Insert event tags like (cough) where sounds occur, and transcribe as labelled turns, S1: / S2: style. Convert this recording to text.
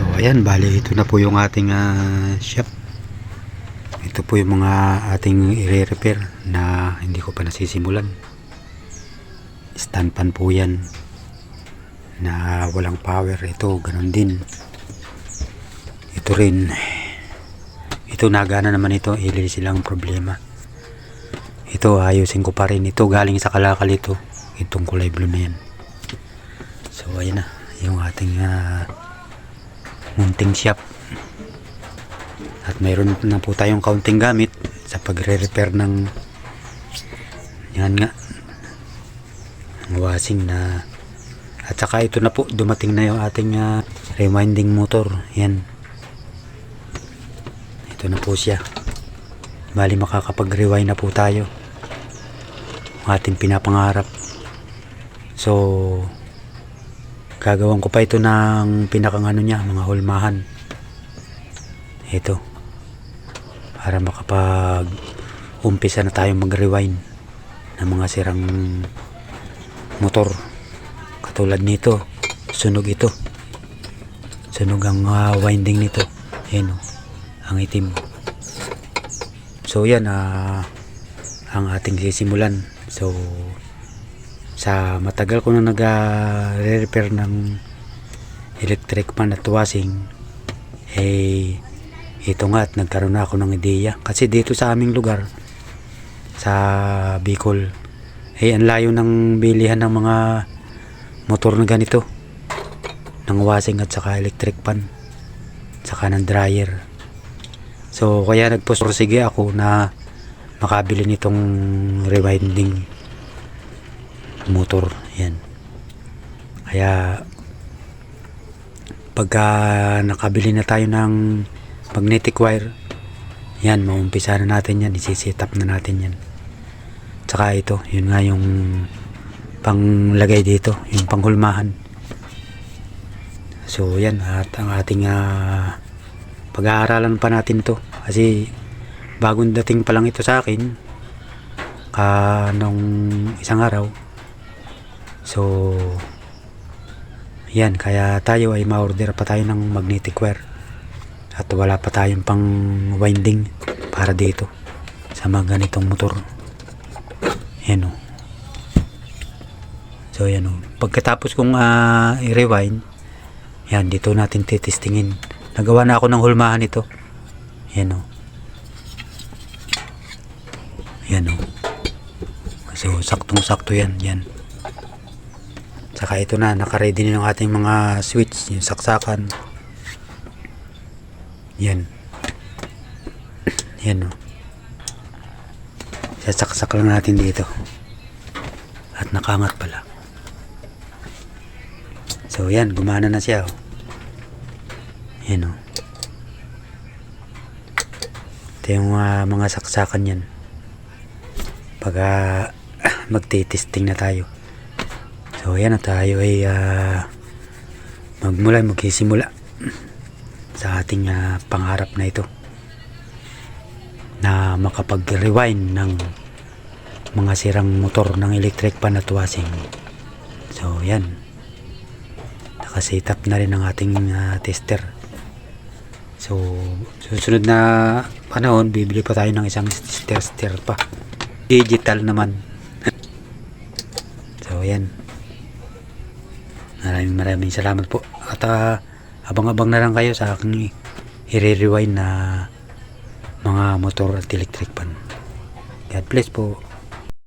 S1: So ayan, bali ito na po yung ating ah, shop. Ito po yung mga ating i-repair na hindi ko pa nasisimulan. Stand pan po yan na walang power. Ito, ganun din. Ito rin. Ito nagana naman ito. Ili silang problema. Ito ayusin ko pa rin. Ito galing sa kalakal ito. Itong kulay blue na yan. So ayan na. Yung ating ah, munting shop. At mayroon na po tayong kaunting gamit sa pagre-repair ng yan nga ang washing na at saka ito na po dumating na yung ating ah, rewinding motor yan. Ito na po siya. Bali makakapag-rewind na po tayo. Ang ating pinapangarap. So gagawan ko pa ito ng pinakang ano niya mga hulmahan. Ito. Para makapag umpisa na tayong mag-rewind ng mga sirang motor. Katulad nito sunog ito. Sunog ang ah, winding nito. Ayan o ang itim. So yan ah, ang ating sisimulan. So sa matagal ko na nag-repair ng electric pan at washing eh ito nga at nagkaroon na ako ng ideya. Kasi dito sa aming lugar sa Bicol eh ang layo ng bilihan ng mga motor na ganito. Ng washing at saka electric pan saka ng dryer. So kaya nagpusursige ako na makabili nitong rewinding motor yan. Kaya pagka nakabili na tayo ng magnetic wire yan maumpisa na natin yan isi-set up na natin yan. Tsaka ito yun nga yung panglagay dito yung panghulmahan. So yan at ang ating ah, pag-aaralan pa natin to. Kasi bagong dating pa lang ito sa akin. Ka nung isang araw so yan kaya tayo ay ma-order pa tayo ng magnetic wire at wala pa tayong pang winding para dito sa mga ganitong motor. Yan o so yan o pagkatapos kong ah, i-rewind yan dito natin titistingin nagawa na ako ng hulmahan ito. Yan o yan o so saktong sakto yan yan saka ito na nakaready na yung ating mga switch yung saksakan yan. Yan o. Sasaksak lang natin dito. At nakangat pala. So yan, gumana na siya o. Yan o. Ito yung ah, mga saksakan yan. Pag ah, magtitesting na tayo. So yan na tayo ay ah, magmula, magsisimula sa ating ah, pangarap na ito na makapag-rewind ng mga sirang motor ng electric pan at washing so yan nakaset up na rin ang ating ah, tester. So susunod na panahon bibili pa tayo ng isang tester pa. Digital naman. (laughs) So yan maraming maraming salamat po at ah, abang-abang na lang kayo sa aking i-rewind na mga motor at electric pan. God bless po.